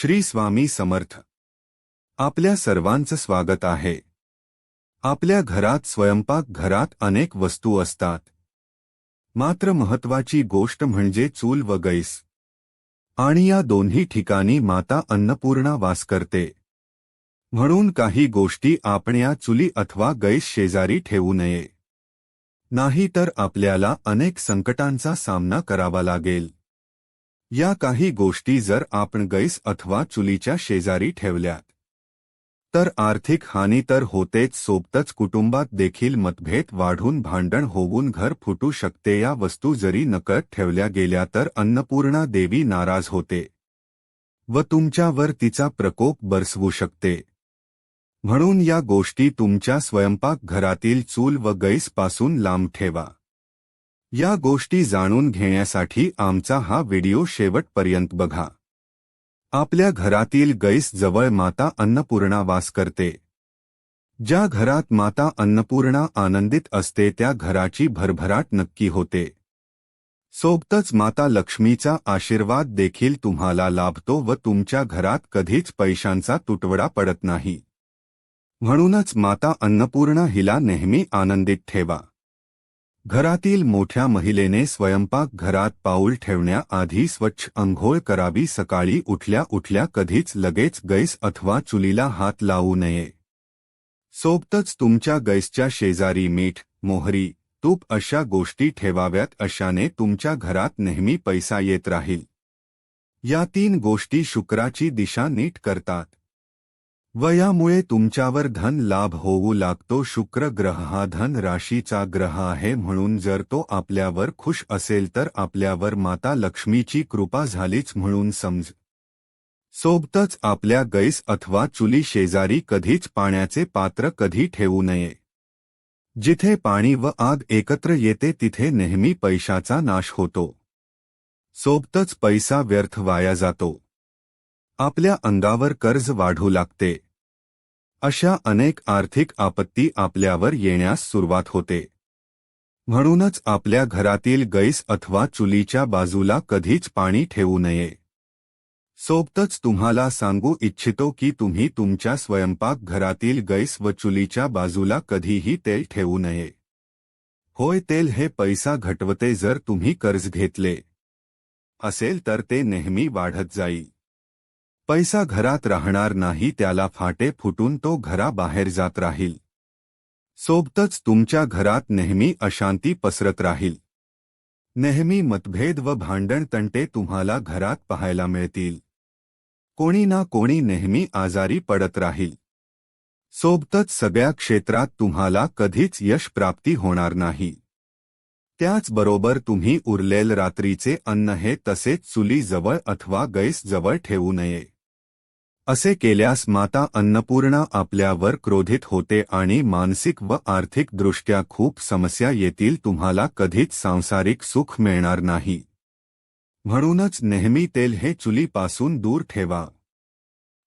श्री स्वामी समर्थ. आपल्या सर्वांचं स्वागत आहे. आपल्या घरात स्वयंपाक घरात अनेक वस्तू असतात. मात्र महत्वाची गोष्ट म्हणजे चूल व गैस. आणि या दोन्ही ठिकाणी माता अन्नपूर्णा वास करते. म्हणून काही गोष्टी आपण या चुली अथवा गैस शेजारी ठेवू नये. नाही तर आपल्याला अनेक संकटांचा सामना करावा लागेल. या काही गोष्टी जर आपण गैस अथवा चुलीच्या शेजारी ठेवल्यात तर आर्थिक हानी तर होतेच सोबतच कुटुंबात देखील मतभेद वाढून भांडण होऊन घर फुटू शकते. या वस्तू जरी नकळत ठेवल्या गेल्या तर अन्नपूर्णा देवी नाराज होते व तुमच्यावर तिचा प्रकोप बरसवू शकते. म्हणून या गोष्टी तुमच्या स्वयंपाक घरातील चूल व गैसपासून लांब ठेवा. या गोष्टी जाणून घेण्यासाठी आमचा हा व्हिडिओ शेवटपर्यंत बघा. आपल्या घरातील गैस जवळ माता अन्नपूर्णा वास करते. ज्या घरात माता अन्नपूर्णा आनंदित असते त्या घराची भरभराट नक्की होते. सोबतच माता लक्ष्मीचा आशीर्वाद देखील तुम्हाला लाभतो व तुमच्या घरात कधीच पैशांचा तुटवडा पडत नाही. म्हणूनच माता अन्नपूर्णा हिला नेहमी आनंदित ठेवा. घरातील मोठ्या महिलेने स्वयंपाक घरात पाऊल ठेवण्याआधी स्वच्छ अंघोळ करावी सकाळी उठल्या उठल्या कधीच लगेच गैस अथवा चुलीला हात लावू नये. सोबतच तुमच्या गैसच्या शेजारी मीठ मोहरी तूप अशा गोष्टी ठेवाव्यात अशाने तुमच्या घरात नेहमी पैसा येत राहील. या तीन गोष्टी शुक्राची दिशा नीट करतात. व यामुळे तुमच्यावर धन लाभ होऊ लागतो. शुक्र ग्रह हा धन राशीचा ग्रह आहे. म्हणून जर तो आपल्यावर खुश असेल तर आपल्यावर माता लक्ष्मीची कृपा झालीच म्हणून समज. सोबतच आपल्या गैस अथवा चुली शेजारी कधीच पाण्याचे पात्र कधी ठेवू नये. जिथे पाणी व आग एकत्र येते तिथे नेहमी पैशाचा नाश होतो. सोबतच पैसा व्यर्थ वाया जातो. आपल्या अंगावर कर्ज वाढू लागते. अशा अनेक आर्थिक आपत्ती आपल्यावर येण्यास सुरुवात होते. म्हणूनच आपल्या घरातील गैस अथवा चुलीच्या बाजूला कधीच पाणी ठेवू नये. सोबतच तुम्हाला सांगू इच्छितो की तुम्ही तुमच्या स्वयंपाक घरातील गैस व चुलीच्या बाजूला कधीही तेल ठेवू नये. होय तेल हे पैसा घटवते जर तुम्ही कर्ज घेतले. असेल तर ते नेहमी वाढत जाईल. पैसा घरात राहणार नाही त्याला फाटे फुटून तो घराबाहेर जात राहील. सोबतच तुमच्या घरात नेहमी अशांती पसरत राहील. नेहमी मतभेद व भांडण तंटे तुम्हाला घरात पाहायला मिळतील. कोणी ना कोणी नेहमी आजारी पडत राहील. सोबतच सगळ्या क्षेत्रात तुम्हाला कधीच यश प्राप्ती होणार नाही. त्याचबरोबर तुम्ही उरलेल रात्रीचे अन्न हे तसेच चुलीजवळ अथवा गैसजवळ ठेवू नये. असे केल्यास माता अन्नपूर्णा आपल्यावर क्रोधित होते आणि मानसिक व आर्थिक दृष्ट्या खूप समस्या येतील तुम्हाला कधीच सांसारिक सुख मिळणार नाही. म्हणूनच नेहमी तेल हे चुलीपासून दूर ठेवा.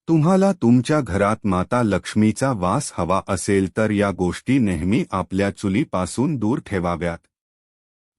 तुम्हाला तुमच्या घरात माता लक्ष्मीचा वास हवा असेल तर या गोष्टी नेहमी आपल्या चुलीपासून दूर ठेवाव्यात.